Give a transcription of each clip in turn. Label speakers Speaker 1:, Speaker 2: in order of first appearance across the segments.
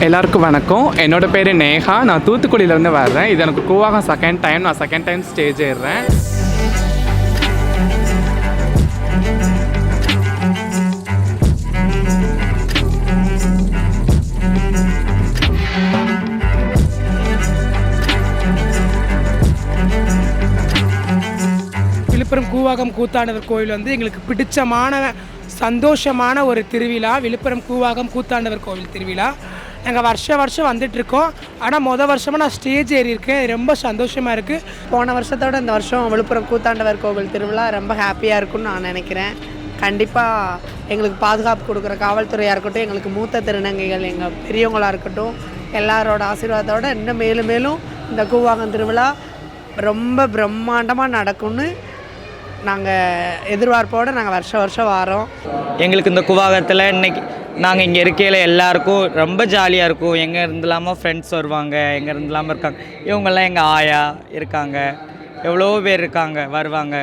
Speaker 1: எல்லாருக்கும் வணக்கம். என்னோட பேர் நேஹா. நான் தூத்துக்குடியிலேருந்து வர்றேன். இது எனக்கு கூவாகம் செகண்ட் டைம் நான் செகண்ட் டைம் ஸ்டேஜ் ஏறுறேன்.
Speaker 2: விழுப்புரம் கூவாகம் கூத்தாண்டவர் கோயில் வந்து எங்களுக்கு பிடிச்சமான சந்தோஷமான ஒரு திருவிழா. விழுப்புரம் கூவாகம் கூத்தாண்டவர் கோவில் திருவிழா. நாங்கள் வருஷ வருஷம் வந்துட்டு இருக்கோம் ஆனால் மொதல் வருஷமாக நான் ஸ்டேஜ் ஏறி இருக்கேன். ரொம்ப சந்தோஷமாக இருக்குது
Speaker 3: போன வருஷத்தோட இந்த வருஷம் விழுப்புரம் கூத்தாண்டவர் கோவில் திருவிழா ரொம்ப ஹாப்பியாக இருக்கும்னு நான் நினைக்கிறேன். கண்டிப்பாக எங்களுக்கு பாதுகாப்பு கொடுக்குற காவல்துறையாக இருக்கட்டும் எங்களுக்கு மூத்த திருநங்கைகள் எங்கள் பெரியவங்களாக இருக்கட்டும் எல்லாரோட ஆசீர்வாதத்தோட இன்னும் மேலும் மேலும் இந்த கூவாகம் திருவிழா ரொம்ப பிரம்மாண்டமாக நடக்கும்னு நாங்கள் எதிர்பார்ப்போடு நாங்கள் வருஷம் வருஷம் வாரோம்.
Speaker 4: எங்களுக்கு இந்த குவாகத்தில் இன்னைக்கு நாங்கள் இங்கே இருக்கையில் எல்லாருக்கும் ரொம்ப ஜாலியாக இருக்கும். எங்கே இருந்தலாமோ ஃப்ரெண்ட்ஸ் வருவாங்க எங்கே இருந்தலாமோ இருக்காங்க. இவங்கெல்லாம் எங்கள் ஆயா இருக்காங்க. எவ்வளோ பேர் இருக்காங்க வருவாங்க.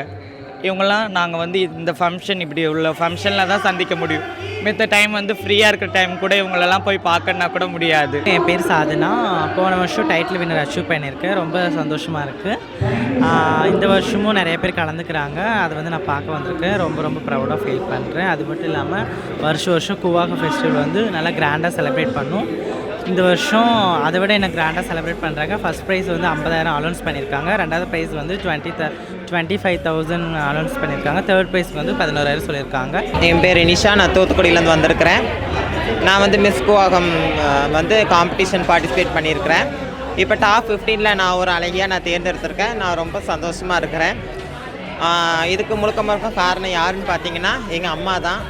Speaker 4: இவங்கெல்லாம் நாங்கள் வந்து இந்த ஃபங்க்ஷன் இப்படி உள்ள ஃபங்க்ஷனில் தான் சந்திக்க முடியும். மித்த டைம் வந்து ஃப்ரீயாக இருக்கிற டைம் கூட இவங்களெல்லாம் போய் பார்க்கணுன்னா கூட முடியாது.
Speaker 5: என் பேர் சாதுனா. போன வருஷம் டைட்டில் வின்னர் அச்சீவ் பண்ணியிருக்கேன். ரொம்ப சந்தோஷமாக இருக்குது இந்த வருஷமும் நிறைய பேர் கலந்துக்கிறாங்க. அதை வந்து நான் பார்க்க வந்திருக்கேன். ரொம்ப ரொம்ப ப்ரௌடாக ஃபீல் பண்ணுறேன் அது மட்டும் இல்லாமல் வருஷம் வருஷம் கூவாக ஃபெஸ்டிவல் வந்து நல்லா கிராண்டாக செலிப்ரேட் பண்ணும். இந்த வருஷம் அதை விட என்ன கிராண்டாக செலிப்ரேட் பண்ணுறாங்க ஃபஸ்ட் ப்ரைஸ் வந்து ஐம்பதாயிரம் அலௌன்ஸ் பண்ணியிருக்காங்க ரெண்டாவது ப்ரைஸ் வந்து twenty the twenty five thousand announce பண்ணியிருக்காங்க தேர்ட் ப்ரைஸ் வந்து பதினோராயிரம் சொல்லியிருக்காங்க
Speaker 4: என் பேர் நிஷா நான் தூத்துக்குடியிலேருந்து வந்திருக்கிறேன். நான் வந்து மிஸ் குவாகம் வந்து காம்படிஷன் பார்ட்டிசிபேட் பண்ணியிருக்கிறேன் இப்போ டாப் ஃபிஃப்டீனில் நான் ஒரு அழகியாக நான் தேர்ந்தெடுத்திருக்கேன். நான் ரொம்ப சந்தோஷமாக இருக்கிறேன். இதுக்கு முழுக்க முழுக்க காரணம் யாருன்னு பார்த்தீங்கன்னா எங்கள் அம்மா தான்.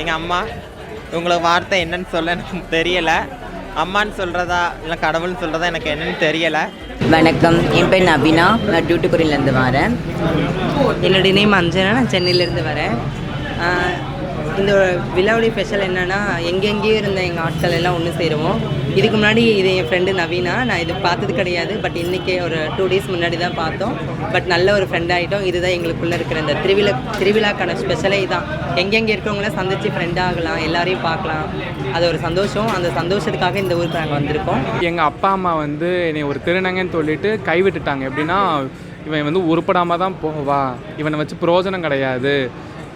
Speaker 4: எங்கள் அம்மா உங்களுக்கு வார்த்தை என்னன்னு சொல்ல எனக்கு தெரியலை. அம்மான்னு சொல்கிறதா இல்லை கடவுள்னு சொல்கிறதா எனக்கு என்னன்னு தெரியலை.
Speaker 6: வணக்கம். என் பேர் நபினா நான் டியூட்டுக்குரியிலேருந்து வரேன்.
Speaker 5: என்னுடைய நேம் அஞ்சனா. நான் சென்னையிலேருந்து வரேன். இந்த விழாவுடைய ஸ்பெஷல் என்னென்னா எங்கெங்கேயோ இருந்த எங்கள் ஆட்கள் எல்லாம் ஒன்று சேருவோம். இதுக்கு முன்னாடி இது என் ஃப்ரெண்டு நவீனா. நான் இது பார்த்தது கிடையாது. பட் இன்றைக்கே ஒரு டூ டேஸ் முன்னாடி தான் பார்த்தோம். பட் நல்ல ஒரு ஃப்ரெண்ட் ஆகிட்டோம் இதுதான் எங்களுக்குள்ளே இருக்கிற இந்த திருவிழா திருவிழாக்கான ஸ்பெஷலே இதுதான் எங்கெங்கே இருக்கிறவங்கள சந்தித்து ஃப்ரெண்ட் ஆகலாம் எல்லாரையும் பார்க்கலாம். அது ஒரு சந்தோஷம். அந்த சந்தோஷத்துக்காக இந்த ஊருக்கு நாங்கள் வந்திருக்கோம்.
Speaker 1: எங்கள் அப்பா அம்மா வந்து என்னை ஒரு திருநங்கன்னு சொல்லிட்டு கைவிட்டுட்டாங்க. எப்படின்னா இவன் வந்து உருப்படாமல் தான் போவா. இவனை வச்சு பிரயோஜனம் கிடையாது.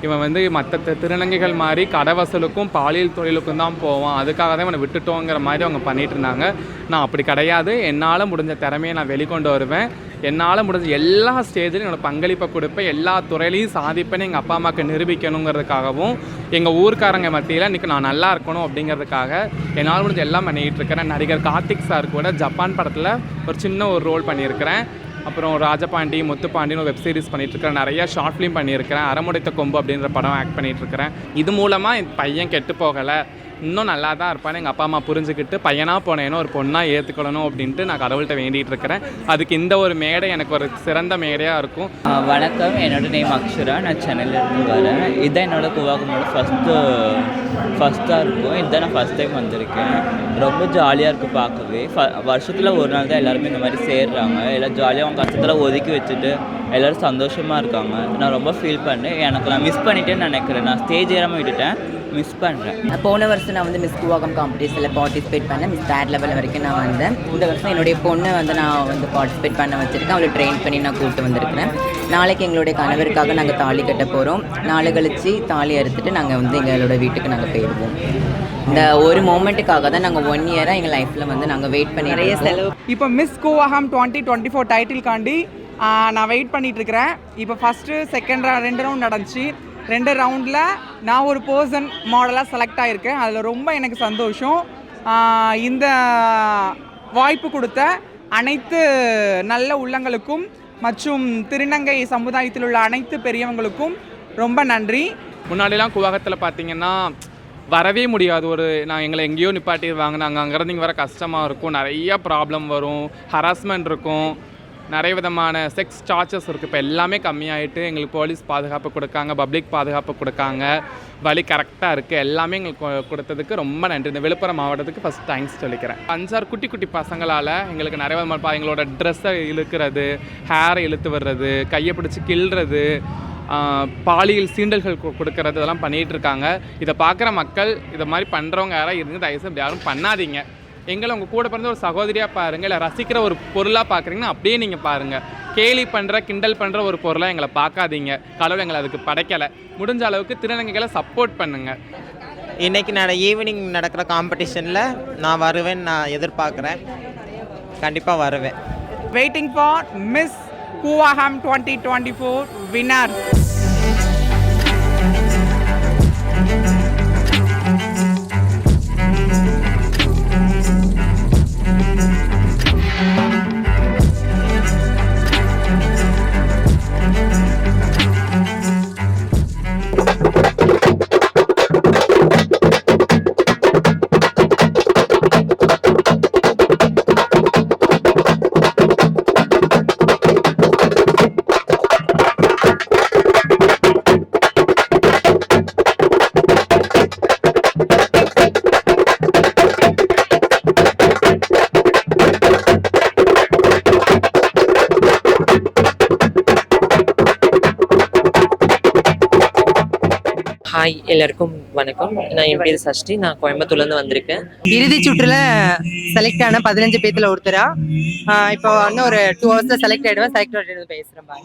Speaker 1: இவன் வந்து மற்ற திருநங்கைகள் மாதிரி கடை வசூலுக்கும் பாலியல் தொழிலுக்கும் தான் போவான். அதுக்காக தான் இவனை விட்டுட்டோங்கிற மாதிரி அவங்க பண்ணிட்டு இருந்தாங்க நான் அப்படி கிடையாது. என்னால் முடிஞ்ச திறமையை நான் வெளிக்கொண்டு வருவேன். என்னால் முடிஞ்ச எல்லா ஸ்டேஜ்லையும் என்னோடய பங்களிப்பை கொடுப்பேன். எல்லா துறையிலையும் சாதிப்பேன்னு எங்கள் அப்பா அம்மாவுக்கு நிரூபிக்கணுங்கிறதுக்காகவும் எங்கள் ஊர்க்காரங்க மத்தியில் இன்றைக்கி நான் நல்லா இருக்கணும் அப்படிங்கிறதுக்காக என்னால் முடிஞ்ச எல்லாம் பண்ணிகிட்டு இருக்கிறேன் நடிகர் கார்த்திக் சார் கூட ஜப்பான் படத்தில் ஒரு சின்ன ஒரு ரோல் பண்ணியிருக்கிறேன். அப்புறம் ராஜபாண்டி முத்துப்பாண்டின்னு ஒரு வெப் சீரிஸ் நிறைய ஷார்ட் ஃபிலிம் பண்ணியிருக்கிறேன். அறமுடைத்த கொம்பு அப்படின்ற படம் ஆக்ட் பண்ணிகிட்ருக்கிறேன் இது மூலமாக என் பையன் கெட்டு போகலை. இன்னும் நல்லா தான் இருப்பான்னு எங்கள் அப்பா அம்மா புரிஞ்சுக்கிட்டு பையனாக போனேனோ ஒரு பொண்ணாக ஏற்றுக்கணும் அப்படின்ட்டு நான் கடவுள்கிட்ட வேண்டிகிட்டு இருக்கிறேன் அதுக்கு இந்த ஒரு மேடை எனக்கு ஒரு சிறந்த மேடையாக இருக்கும்.
Speaker 4: வணக்கம். என்னோட நேம் அக்ஷரா. நான் சென்னையிலேருந்து வரேன். இதுதான் என்னோட குவாகமோட ஃபஸ்ட்டு ஃபஸ்ட்டாக இருக்கும். இதுதான் நான் ஃபஸ்ட் டைம் வந்திருக்கேன். ரொம்ப ஜாலியாக இருக்குது பார்க்கவே. ஃப வருஷத்தில் ஒரு நாள் தான் எல்லாருமே இந்த மாதிரி சேர்றாங்க. எல்லாம் ஜாலியாக அவங்க கஷ்டத்தில் ஒதுக்கி வச்சுட்டு எல்லோரும் சந்தோஷமாக இருக்காங்க. நான் ரொம்ப ஃபீல் பண்ணேன். எனக்கு நான் மிஸ் பண்ணிட்டேன்னு நினைக்கிறேன். நான் ஸ்டேஜ் ஏறாமல் விட்டுட்டேன். மிஸ் பண்ணுறேன்
Speaker 6: போன வருஷம் நான் வந்து மிஸ் கூவாகம் காம்படிஷனில் பார்ட்டிசிபேட் பண்ணேன். மிஸ் தேர்ட் லெவல் வரைக்கும் நான் வந்தேன். இந்த வருஷம் என்னுடைய பொண்ணை வந்து நான் வந்து பார்ட்டிசிபேட் பண்ண வச்சுருக்கேன். அவளை ட்ரெயின் பண்ணி நான் கூப்பிட்டு வந்திருக்கிறேன். நாளைக்கு எங்களுடைய கணவருக்காக நாங்கள் தாலி கட்ட போகிறோம் நாளை கழிச்சு தாலி அறுத்துட்டு நாங்கள் வந்து எங்களோட வீட்டுக்கு நாங்கள் போயிடுவோம். இந்த ஒரு மூமெண்ட்டுக்காக தான் நாங்கள் ஒன் இயராக எங்கள் லைஃப்பில் வந்து நாங்கள் வெயிட் பண்ணி நிறைய செலவு.
Speaker 7: இப்போ miss Koovagam twenty twenty four டைட்டில்காண்டி நான் வெயிட் பண்ணிகிட்ருக்கிறேன் இப்போ ஃபஸ்ட்டு செகண்ட் ரெண்டு ரவுண்ட் நடந்துச்சு. ரெண்டு ரவுண்டில் நான் ஒரு பர்சன் மாடலாக செலக்ட் ஆகியிருக்கேன் அதில் ரொம்ப எனக்கு சந்தோஷம். இந்த வாய்ப்பு கொடுத்த அனைத்து நல்ல உள்ளங்களுக்கும் மற்றும் திருநங்கை சமுதாயத்தில் உள்ள அனைத்து பெரியவங்களுக்கும் ரொம்ப நன்றி.
Speaker 1: முன்னாடிலாம் குவாகத்தில் பார்த்தீங்கன்னா வரவே முடியாது. ஒரு நான் எங்களை எங்கேயோ நிப்பாட்டிடுவாங்க நாங்கள் அங்கேருந்து இங்கே வர கஷ்டமாக இருக்கும். நிறைய ப்ராப்ளம் வரும். ஹராஸ்மெண்ட் இருக்கும். நிறைய விதமான செக்ஸ் சார்ஜஸ் இருக்குது இப்போ எல்லாமே கம்மியாயிட்டு எங்களுக்கு போலீஸ் பாதுகாப்பு கொடுக்காங்க பப்ளிக் பாதுகாப்பு கொடுக்காங்க. வழி கரெக்டாக இருக்குது எல்லாமே எங்களுக்கு கொ- கொடுத்ததுக்கு ரொம்ப நன்றி. இந்த விழுப்புரம் மாவட்டத்துக்கு ஃபஸ்ட் தேங்க்ஸ் சொல்லிக்கிறேன். அஞ்சாறு குட்டி குட்டி பசங்களால் எங்களுக்கு நிறைய விதமாக பா- எங்களோட ட்ரெஸ்ஸை இழுக்கிறது ஹேரை இழுத்து வர்றது கையை பிடிச்சி கிள்றது பாலியல் சீண்டல்கள் கொடுக்கறது இதெல்லாம் பண்ணிகிட்டு இருக்காங்க. இதை பார்க்குற மக்கள் இதை மாதிரி பண்ணுறவங்க யாராவது இருந்து தயவுசெய்து யாரும் பண்ணாதீங்க. எங்களை உங்கள் கூட பிறந்த ஒரு சகோதரியாக பாருங்கள் இல்லை ரசிக்கிற ஒரு பொருளாக பார்க்குறீங்கன்னா அப்படியே நீங்கள் பாருங்கள் கேலி பண்ணுற கிண்டல் பண்ணுற ஒரு பொருளாக எங்களை பார்க்காதீங்க. கடவுள் எங்களை அதுக்கு படைக்கலை. முடிஞ்ச அளவுக்கு திருநங்கைகளை சப்போர்ட் பண்ணுங்கள்
Speaker 4: இன்னைக்கு நட ஈவினிங் நடக்கிற காம்படிஷனில் நான் வருவேன்னு நான் எதிர்பார்க்குறேன். கண்டிப்பாக வருவேன்.
Speaker 7: Waiting for miss Koovagam twenty twenty four winner
Speaker 8: hi எல்லாருக்கும் வணக்கம். நான் என் பேர் சஷ்டி. நான் கோயம்புத்தூர்லேருந்து வந்திருக்கேன்.
Speaker 9: இறுதி சுற்றுல செலக்ட் ஆன பதினஞ்சு பேத்துல ஒருத்தரா. ஆஹ் இப்போ இன்னும் ஒரு டூ ஹவர்ஸ்ல செலக்ட் ஆயிடுவேன். செலக்ட் ஆயிடுவேன் பேசுகிறேன் பாய்